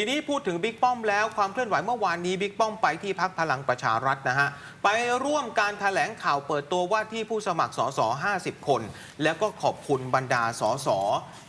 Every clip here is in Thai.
ทีนี้พูดถึงบิ๊กป้อมแล้วความเคลื่อนไหวเมื่อวานนี้บิ๊กป้อมไปที่พักพลังประชารัฐนะฮะ ไปร่วมการแถลงข่าวเปิดตัวว่าที่ผู้สมัครสส50 คน แล้วก็ขอบคุณบรรดาสส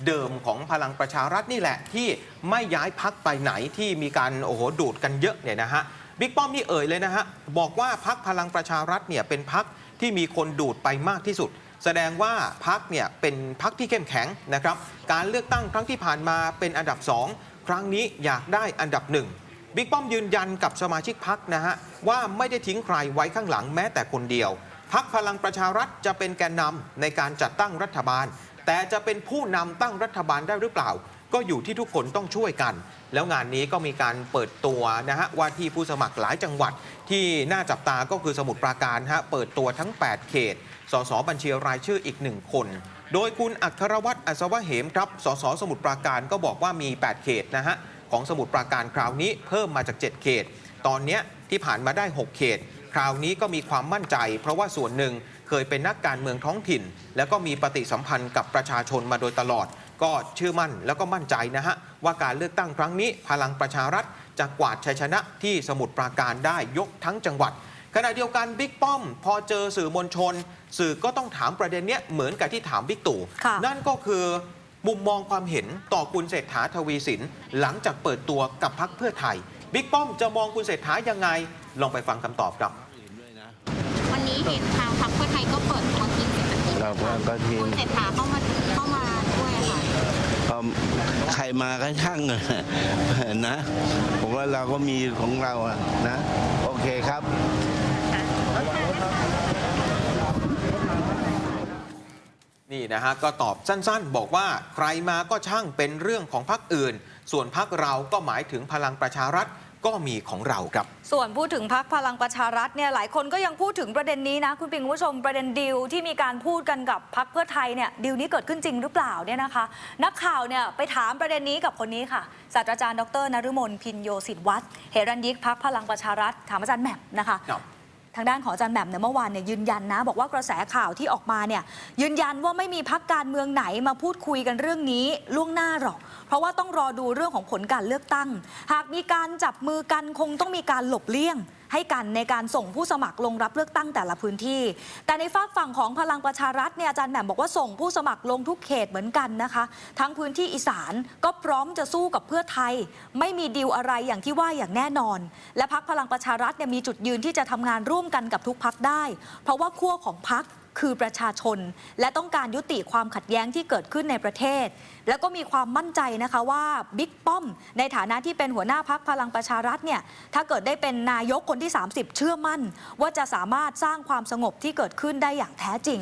เดิมของพลังประชารัฐนี่แหละ ที่ไม่ย้ายพักไปไหนที่มีการโอ้โหดูดกันเยอะเนี่ยนะฮะบิ๊กป้อมนี่เอ่ยเลยนะฮะบอกว่าพักพลังประชารัฐเนี่ยเป็นพักที่มีคนดูดไปมากที่สุดแสดงว่าพักเนี่ยเป็นพักที่เข้มแข็งนะครับ การเลือกตั้งครั้งที่ผ่านมาเป็นอันดับ 2 ครั้งนี้อยากได้อันดับหนึ่งบิ๊กป้อมยืนยันกับสมาชิกพักนะฮะ ว่าไม่ได้ทิ้งใครไว้ข้างหลังแม้แต่คนเดียว พักพลังประชารัฐจะเป็นแกนนำในการจัดตั้งรัฐบาล แต่จะเป็นผู้นำตั้งรัฐบาลได้หรือเปล่า ก็อยู่ที่ทุกคนต้องช่วยกัน แล้วงานนี้ก็มีการเปิดตัวนะฮะว่าที่ผู้สมัครหลายจังหวัด ที่น่าจับตาก็คือสมุทรปราการฮะเปิดตัวทั้ง 8 เขต สสบัญชีรายชื่ออีกหนึ่งคน โดยคุณอัครวัตรอัศวะเหมครับ สสสมุทรปราการก็บอกว่ามี 8 เขตนะฮะของสมุทรปราการคราวนี้เพิ่มมาจาก 7 เขต ตอนนี้ที่ผ่านมาได้ 6 เขต คราวนี้ก็มีความมั่นใจ เพราะว่าส่วนหนึ่งเคยเป็นนักการเมืองท้องถิ่น แล้วก็มีปฏิสัมพันธ์กับประชาชนมาโดยตลอด ก็เชื่อมั่นแล้วก็มั่นใจนะฮะว่าการเลือกตั้งครั้งนี้พลังประชารัฐ จะกวาดชัยชนะที่สมุทรปราการได้ยกทั้งจังหวัด ขณะเดียวกันบิ๊กป้อม พอเจอสื่อมวลชน สื่อก็ต้องถามประเด็นเนี้ยเหมือนกับที่ถามบิ๊กตู่ค่ะ นั่นก็คือมุมมองความเห็นต่อคุณเศรษฐาทวีสิน หลังจากเปิดตัวกับพักเพื่อไทยบิ๊กป้อมจะมองคุณเศรษฐายังไง ลองไปฟังคำตอบครับ วันนี้เห็นทางพรรคเพื่อไทยก็เปิดตัวทีมเศรษฐกิจครับก็ทีม คุณเศรษฐาเข้ามาเข้ามาด้วยค่ะ ก็ใคร มาก็ช่างนะ ผมว่าเราก็มีของเราอะนะ โอเคครับนี่นะฮะก็ตอบสั้นๆ บอกว่าใครมาก็ช่างเป็นเรื่องของพรรคอื่น ส่วนพรรคเราก็หมายถึงพลังประชารัฐ ก็มีของเราครับ ส่วนพูดถึงพักพลังประชารัฐเนี่ยหลายคนก็ยังพูดถึงประเด็นนี้นะคุณปิงคุณผู้ชมประเด็นดีลที่มีการพูดกันกับพักเพื่อไทยเนี่ยดีลนี้เกิดขึ้นจริงหรือเปล่าเนี่ยนะคะ นักข่าวเนี่ยไปถามประเด็นนี้กับคนนี้ค่ะศาสตราจารย์ดรนฤมลพินโยสิทธวัฒน์เฮรัญยิกพักพลังประชารัฐถามอาจารย์แหม่มนะคะ ทางด้านของอาจารย์แหม่มเนี่ยเมื่อวานเนี่ยยืนยันนะ บอกว่ากระแสข่าวที่ออกมาเนี่ยยืนยันว่าไม่มีพักการเมืองไหนมาพูดคุยกันเรื่องนี้ล่วงหน้าหรอก เพราะว่าต้องรอดูเรื่องของผลการเลือกตั้ง หากมีการจับมือกันคงต้องมีการหลบเลี่ยง ให้กันในการส่งผู้สมัครลงรับเลือกตั้งแต่ละพื้นที่ แต่ในฝากฝั่งของพลังประชารัฐเนี่ยอาจารย์แหม่มบอกว่าส่งผู้สมัครลงทุกเขตเหมือนกันนะคะ ทั้งพื้นที่อีสานก็พร้อมจะสู้กับเพื่อไทย ไม่มีดีลอะไรอย่างที่ว่าอย่างแน่นอน และพักพลังประชารัฐเนี่ยมีจุดยืนที่จะทำงานร่วมกันกับทุกพักได้ เพราะว่าขั้วของพัก คือประชาชน และต้องการยุติความขัดแย้งที่เกิดขึ้นในประเทศ แล้วก็มีความมั่นใจนะคะว่าบิ๊กป้อม ในฐานะที่เป็นหัวหน้าพักพลังประชารัฐเนี่ยถ้าเกิดได้เป็นนายกคนที่ 30 เชื่อมั่น ว่าจะสามารถสร้างความสงบที่เกิดขึ้นได้อย่างแท้จริง